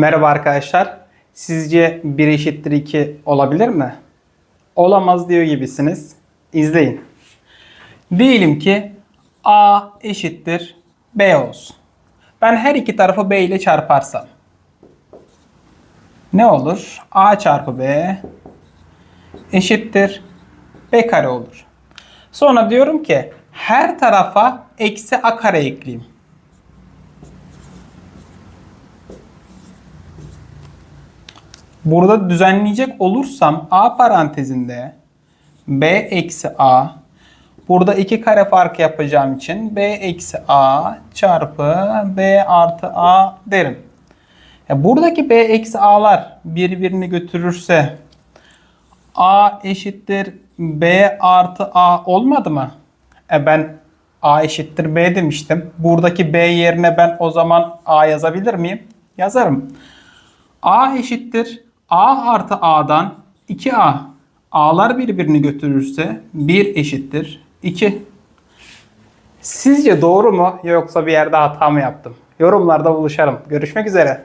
Merhaba arkadaşlar. Sizce 1 eşittir 2 olabilir mi? Olamaz diyor gibisiniz. İzleyin. Diyelim ki A eşittir B olsun. Ben her iki tarafı B ile çarparsam. Ne olur? A çarpı B eşittir B kare olur. Sonra diyorum ki her tarafa eksi A kare ekleyeyim. Burada düzenleyecek olursam A parantezinde B eksi A burada iki kare farkı yapacağım için B eksi A çarpı B artı A derim. Buradaki B eksi A'lar birbirini götürürse A eşittir B artı A olmadı mı? E ben A eşittir B demiştim. Buradaki B yerine ben o zaman A yazabilir miyim? Yazarım. A eşittir A artı A'dan 2A. A'lar birbirini götürürse 1 eşittir 2. Sizce doğru mu yoksa bir yerde hata mı yaptım? Yorumlarda buluşalım. Görüşmek üzere.